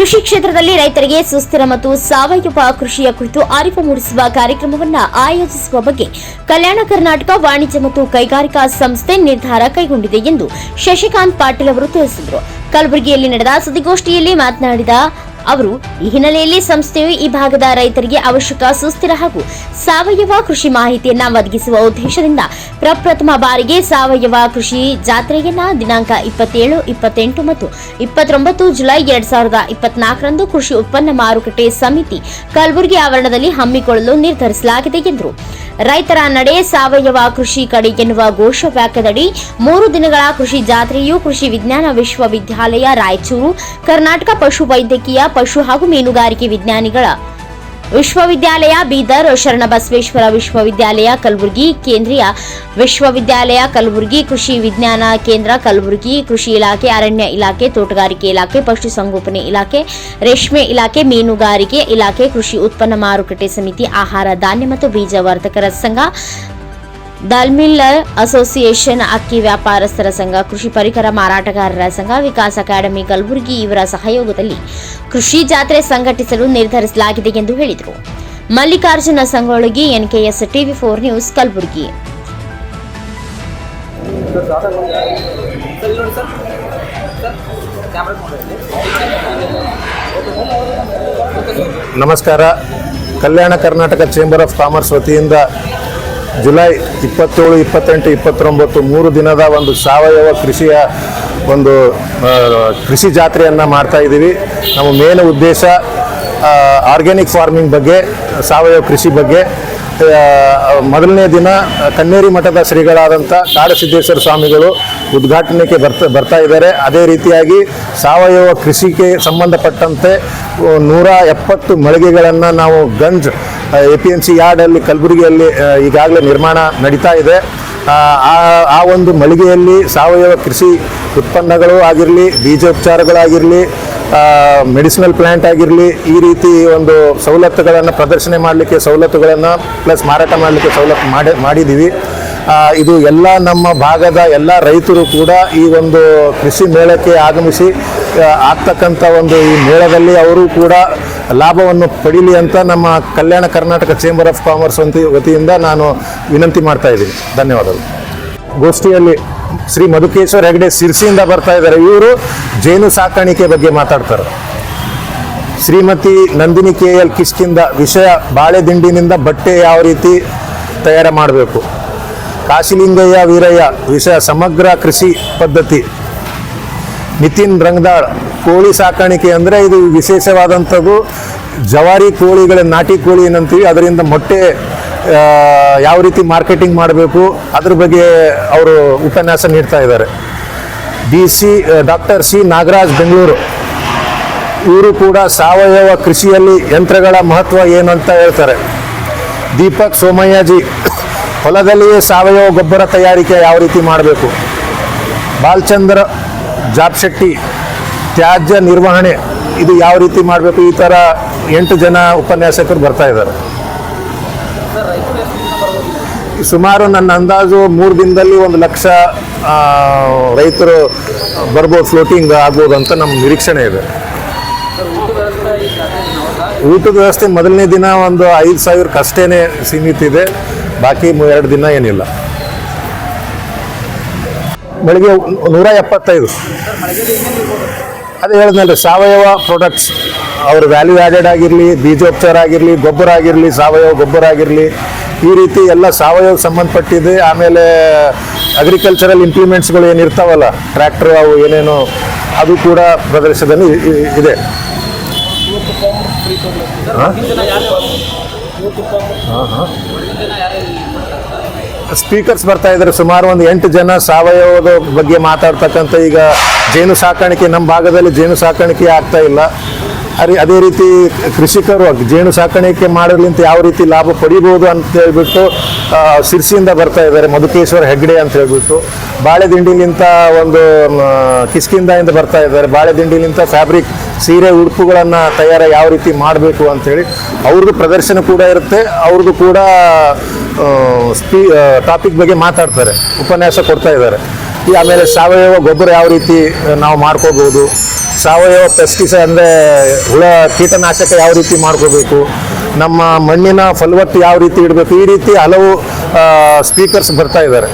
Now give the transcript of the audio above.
ಕೃಷಿ ಕ್ಷೇತ್ರದಲ್ಲಿ ರೈತರಿಗೆ ಸುಸ್ಥಿರ ಮತ್ತು ಸಾವಯವ ಕೃಷಿಯ ಕುರಿತು ಅರಿವು ಮೂಡಿಸುವ ಕಾರ್ಯಕ್ರಮವನ್ನು ಆಯೋಜಿಸುವ ಬಗ್ಗೆ ಕಲ್ಯಾಣ ಕರ್ನಾಟಕ ವಾಣಿಜ್ಯ ಮತ್ತು ಕೈಗಾರಿಕಾ ಸಂಸ್ಥೆ ನಿರ್ಧಾರ ಕೈಗೊಂಡಿದೆ ಎಂದು ಶಶಿಕಾಂತ್ ಪಾಟೀಲ್ ಅವರು ತಿಳಿಸಿದರು. ಕಲಬುರಗಿಯಲ್ಲಿ ನಡೆದ ಸುದ್ದಿಗೋಷ್ಠಿಯಲ್ಲಿ ಮಾತನಾಡಿದ ಅವರು, ಈ ಹಿನ್ನೆಲೆಯಲ್ಲಿ ಸಂಸ್ಥೆಯು ಈ ಭಾಗದ ರೈತರಿಗೆ ಅವಶ್ಯಕ ಸುಸ್ಥಿರ ಹಾಗೂ ಸಾವಯವ ಕೃಷಿ ಮಾಹಿತಿಯನ್ನ ಒದಗಿಸುವ ಉದ್ದೇಶದಿಂದ ಪ್ರಪ್ರಥಮ ಬಾರಿಗೆ ಸಾವಯವ ಕೃಷಿ ಜಾತ್ರೆಯನ್ನ ದಿನಾಂಕ ಇಪ್ಪತ್ತೇಳು, ಇಪ್ಪತ್ತೆಂಟು ಮತ್ತು ಇಪ್ಪತ್ತೊಂಬತ್ತು ಜುಲೈ ಎರಡ್ ಸಾವಿರದ ಇಪ್ಪತ್ನಾಲ್ಕರಂದು ಕೃಷಿ ಉತ್ಪನ್ನ ಮಾರುಕಟ್ಟೆ ಸಮಿತಿ ಕಲಬುರಗಿ ಆವರಣದಲ್ಲಿ ಹಮ್ಮಿಕೊಳ್ಳಲು ನಿರ್ಧರಿಸಲಾಗಿದೆ ಎಂದರು. ರೈತರ ನಡೆ ಸಾವಯವ ಕೃಷಿ ಕಡೆ ಎನ್ನುವ ಘೋಷ ವಾಕ್ಯದಡಿ ಮೂರು ದಿನಗಳ ಕೃಷಿ ಜಾತ್ರೆಯು ಕೃಷಿ ವಿಜ್ಞಾನ ವಿಶ್ವವಿದ್ಯಾಲಯ ರಾಯಚೂರು, ಕರ್ನಾಟಕ ಪಶು ವೈದ್ಯಕೀಯ ಪಶು ಹಾಗೂ ಮೀನುಗಾರಿಕೆ ವಿಜ್ಞಾನಿಗಳ ವಿಶ್ವವಿದ್ಯಾಲಯ ಬೀದರ್ ಶರಣಬಸವೇಶ್ವರ ವಿಶ್ವವಿದ್ಯಾಲಯ, ಕಲಬುರಗಿ, ಕೇಂದ್ರೀಯ ವಿಶ್ವವಿದ್ಯಾಲಯ, ಕಲಬುರಗಿ ಕೃಷಿ ವಿಜ್ಞಾನ ಕೇಂದ್ರ, ಕಲಬುರಗಿ ಕೃಷಿ ಇಲಾಖೆ, ಅರಣ್ಯ ಇಲಾಖೆ, ತೋಟಗಾರಿಕೆ ಇಲಾಖೆ ಪಶುಸಂಗೋಪನೆ ಇಲಾಖೆ, ರೇಷ್ಮೆ ಇಲಾಖೆ, ಮೀನುಗಾರಿಕೆ ಇಲಾಖೆ, ಕೃಷಿ ಉತ್ಪನ್ನ ಮಾರುಕಟ್ಟೆ ಸಮಿತಿ, ಆಹಾರ, ಧಾನ್ಯ ಮತ್ತು ಬೀಜ ವರ್ತಕರ ಸಂಘ ದಲ್ಮಿಲ್ಲರ್ ಅಸೋಸಿಯೇಷನ್ ಅಕ್ಕಿ ವ್ಯಾಪಾರಸ್ಥರ ಸಂಘ, ಕೃಷಿ ಪರಿಕರ ಮಾರಾಟಗಾರರ ಸಂಘ, ವಿಕಾಸ್ ಅಕಾಡೆಮಿ, ಕಲಬುರಗಿ ಇವರ ಸಹಯೋಗದಲ್ಲಿ ಕೃಷಿ ಜಾತ್ರೆ ಸಂಘಟಿಸಲು ನಿರ್ಧರಿಸಲಾಗಿದೆ ಎಂದು ಹೇಳಿದರು. Mallikarjuna Sangolagi NKS TV four news, Kalaburagi. ನಮಸ್ಕಾರ. Kalyana Karnataka chamber of commerce ವತಿಯಿಂದ ಜುಲೈ ಇಪ್ಪತ್ತೇಳು, ಇಪ್ಪತ್ತೆಂಟು, ಇಪ್ಪತ್ತೊಂಬತ್ತು, ಮೂರು ದಿನದ ಒಂದು ಸಾವಯವ ಕೃಷಿಯ ಒಂದು ಕೃಷಿ ಜಾತ್ರೆಯನ್ನು ಮಾಡ್ತಾ ಇದ್ದೀವಿ. ನಮ್ಮ ಮೇನ್ ಉದ್ದೇಶ ಆರ್ಗ್ಯಾನಿಕ್ ಫಾರ್ಮಿಂಗ್ ಬಗ್ಗೆ, ಸಾವಯವ ಕೃಷಿ ಬಗ್ಗೆ ಮೊದಲನೇ ದಿನ ಕಣ್ಣೇರಿ ಮಠದ ಶ್ರೀಗಳಾದಂಥ ಕಾಡಸಿದ್ದೇಶ್ವರ ಸ್ವಾಮಿಗಳು ಉದ್ಘಾಟನೆಗೆ ಬರ್ತಾ ಬರ್ತಾ ಇದ್ದಾರೆ. ಅದೇ ರೀತಿಯಾಗಿ ಸಾವಯವ ಕೃಷಿಗೆ ಸಂಬಂಧಪಟ್ಟಂತೆ ನೂರ ಎಪ್ಪತ್ತು ಮಳಿಗೆಗಳನ್ನು ನಾವು Ganj A P M C ಯಾರ್ಡಲ್ಲಿ, ಕಲಬುರಗಿಯಲ್ಲಿ ಈಗಾಗಲೇ ನಿರ್ಮಾಣ ನಡೀತಾ ಇದೆ. ಆ ಒಂದು ಮಳಿಗೆಯಲ್ಲಿ ಸಾವಯವ ಕೃಷಿ ಉತ್ಪನ್ನಗಳು ಆಗಿರಲಿ, ಬೀಜೋಪಚಾರಗಳಾಗಿರಲಿ ಮೆಡಿಸಿನಲ್ ಪ್ಲ್ಯಾಂಟ್ ಆಗಿರಲಿ, ಈ ರೀತಿ ಒಂದು ಸವಲತ್ತುಗಳನ್ನು ಪ್ರದರ್ಶನ ಮಾಡಲಿಕ್ಕೆ ಸವಲತ್ತುಗಳನ್ನು ಪ್ಲಸ್ ಮಾರಾಟ ಮಾಡಲಿಕ್ಕೆ ಸವಲತ್ತು ಮಾಡಿ ಮಾಡಿದ್ದೀವಿ ಇದು ಎಲ್ಲ ನಮ್ಮ ಭಾಗದ ಎಲ್ಲ ರೈತರು ಕೂಡ ಈ ಒಂದು ಕೃಷಿ ಮೇಳಕ್ಕೆ ಆಗಮಿಸಿ ಆಗ್ತಕ್ಕಂಥ ಒಂದು ಈ ಮೇಳದಲ್ಲಿ ಅವರು ಕೂಡ ಲಾಭವನ್ನು ಪಡೀಲಿ ಅಂತ ನಮ್ಮ Kalyana Karnataka chamber of commerce ಅಂತ ವತಿಯಿಂದ ನಾನು ವಿನಂತಿ ಮಾಡ್ತಾ ಇದ್ದೀನಿ. ಧನ್ಯವಾದಗಳು. ಗೋಷ್ಠಿಯಲ್ಲಿ ಶ್ರೀ ಮಧುಕೇಶ್ವರ ಹೆಗಡೆ ಸಿರ್ಸಿಯಿಂದ ಬರ್ತಾ ಇದ್ದಾರೆ. ಇವರು ಜೇನು ಸಾಕಾಣಿಕೆ ಬಗ್ಗೆ ಮಾತಾಡ್ತಾರೆ. ಶ್ರೀಮತಿ ನಂದಿನಿ ಕೆ ಎಲ್ ಕಿಸ್ಕಿಂದ ವಿಷಯ ಬಾಳೆ ದಿಂಡಿನಿಂದ ಬಟ್ಟೆ ಯಾವ ರೀತಿ ತಯಾರು ಮಾಡಬೇಕು? ಕಾಶಿಲಿಂಗಯ್ಯ ವೀರಯ್ಯ ವಿಷಯ ಸಮಗ್ರ ಕೃಷಿ ಪದ್ಧತಿ. ನಿತಿನ್ ರಂಗದಾಳ್, ಕೋಳಿ ಸಾಕಾಣಿಕೆ ಅಂದರೆ ಇದು ವಿಶೇಷವಾದಂಥದ್ದು. ಜವಾರಿ ಕೋಳಿಗಳ ನಾಟಿ ಕೋಳಿ ಏನಂತೀವಿ, ಅದರಿಂದ ಮೊಟ್ಟೆ ಯಾವ ರೀತಿ ಮಾರ್ಕೆಟಿಂಗ್ ಮಾಡಬೇಕು, ಅದ್ರ ಬಗ್ಗೆ ಅವರು ಉಪನ್ಯಾಸ ನೀಡ್ತಾ ಇದ್ದಾರೆ. D C doctor C Nagaraj Bengaluru. ಇವರು ಕೂಡ ಸಾವಯವ ಕೃಷಿಯಲ್ಲಿ ಯಂತ್ರಗಳ ಮಹತ್ವ ಏನು ಅಂತ ಹೇಳ್ತಾರೆ. ದೀಪಕ್ ಸೋಮಯ್ಯಜಿ, ಹೊಲದಲ್ಲಿಯೇ ಸಾವಯವ ಗೊಬ್ಬರ ತಯಾರಿಕೆ ಯಾವ ರೀತಿ ಮಾಡಬೇಕು? ಬಾಲ್ಚಂದ್ರ ಜಾಬ್ಶೆಟ್ಟಿ ತ್ಯಾಜ್ಯ ನಿರ್ವಹಣೆ, ಇದು ಯಾವ ರೀತಿ ಮಾಡಬೇಕು? ಈ ಥರ ಎಂಟು ಜನ ಉಪನ್ಯಾಸಕರು ಬರ್ತಾ ಇದ್ದಾರೆ ಸರ್ ರೈತರು ಎಷ್ಟು ದಿನ ಬರ್ಬೋದು ಸುಮಾರು ನನ್ನ ಅಂದಾಜು ಮೂರು ದಿನದಲ್ಲಿ ಒಂದು ಲಕ್ಷ ರೈತರು ಬರ್ಬೋದು ಫ್ಲೋಟಿಂಗ್ ಆಗ್ಬೋದು ಅಂತ ನಮ್ಮ ನಿರೀಕ್ಷಣೆ ಇದೆ. ಊಟದ ವ್ಯವಸ್ಥೆ ಮೊದಲನೇ ದಿನ ಒಂದು ಐದು ಸಾವಿರಕ್ಕೆ ಅಷ್ಟೇ ಸೀಮಿತ ಇದೆ. ಬಾಕಿ ಎರಡು ದಿನ ಏನಿಲ್ಲ. ಬೆಳಿಗ್ಗೆ ನೂರ ಎಪ್ಪತ್ತೈದು. ಅದೇ ಹೇಳಿದ್ನಲ್ರಿ ಸಾವಯವ ಪ್ರಾಡಕ್ಟ್ಸ್ ಅವ್ರ ವ್ಯಾಲ್ಯೂ ಆ್ಯಡೆಡ್ ಆಗಿರಲಿ, ಬೀಜೋಪಚಾರ ಆಗಿರಲಿ, ಗೊಬ್ಬರ ಆಗಿರಲಿ, ಸಾವಯವ ಗೊಬ್ಬರ ಆಗಿರಲಿ, ಈ ರೀತಿ ಎಲ್ಲ ಸಾವಯವ ಸಂಬಂಧಪಟ್ಟಿದೆ. ಆಮೇಲೆ ಅಗ್ರಿಕಲ್ಚರಲ್ ಇಂಪ್ಲಿಮೆಂಟ್ಸ್ಗಳು ಏನಿರ್ತಾವಲ್ಲ ಟ್ರ್ಯಾಕ್ಟರ್ ಅವು ಏನೇನು, ಅದು ಕೂಡ ಪ್ರದರ್ಶನದಲ್ಲಿ ಇದೆ. ಸ್ಪೀಕರ್ಸ್ ಬರ್ತಾ ಇದ್ದಾರೆ. ಸುಮಾರು ಒಂದು ಎಂಟು ಜನ ಸಾವಯವದ ಬಗ್ಗೆ ಮಾತಾಡ್ತಕ್ಕಂಥ ಈಗ ಜೇನು ಸಾಕಾಣಿಕೆ ನಮ್ಮ ಭಾಗದಲ್ಲಿ ಜೇನು ಸಾಕಾಣಿಕೆ ಆಗ್ತಾ ಇಲ್ಲ. ಅದೇ ಅದೇ ರೀತಿ ಕೃಷಿಕರು ಜೇನು ಸಾಕಾಣಿಕೆ ಮಾಡೋದ್ಲಿಂತ ಯಾವ ರೀತಿ ಲಾಭ ಪಡಿಬೋದು ಅಂತ ಹೇಳ್ಬಿಟ್ಟು ಸಿರ್ಸಿಯಿಂದ ಬರ್ತಾ ಇದ್ದಾರೆ ಮಧುಕೇಶ್ವರ ಹೆಗ್ಡೆ ಅಂತ ಹೇಳ್ಬಿಟ್ಟು. ಬಾಳೆದಿಂಡಿಲಿಂತ ಒಂದು ಕಿಸ್ಕಿಂದಾಯಿಂದ ಬರ್ತಾ ಇದ್ದಾರೆ. ಬಾಳೆದಿಂಡಿಲಿಂತ ಫ್ಯಾಬ್ರಿಕ್ ಸೀರೆ ಉಡುಪುಗಳನ್ನು ತಯಾರ ಯಾವ ರೀತಿ ಮಾಡಬೇಕು ಅಂಥೇಳಿ ಅವ್ರದ್ದು ಪ್ರದರ್ಶನ ಕೂಡ ಇರುತ್ತೆ. ಅವ್ರದ್ದು ಕೂಡ ಸ್ಪೀ ಟಾಪಿಕ್ ಬಗ್ಗೆ ಮಾತಾಡ್ತಾರೆ. ಉಪನ್ಯಾಸ ಕೊಡ್ತಾ ಇದ್ದಾರೆ. ಈ ಆಮೇಲೆ ಸಾವಯವ ಗೊಬ್ಬರ ಯಾವ ರೀತಿ ನಾವು ಮಾಡ್ಕೋಬಹುದು ಸಾವಯವ ಪೆಸ್ಟಿಸೈಡ್ ಅಂದರೆ ಹುಳ, ಕೀಟನಾಶಕ ಯಾವ ರೀತಿ ಮಾಡ್ಕೋಬೇಕು, ನಮ್ಮ ಮಣ್ಣಿನ ಫಲವತ್ತು ಯಾವ ರೀತಿ ಇಡಬೇಕು, ಈ ರೀತಿ ಹಲವು ಸ್ಪೀಕರ್ಸ್ ಬರ್ತಾ ಇದ್ದಾರೆ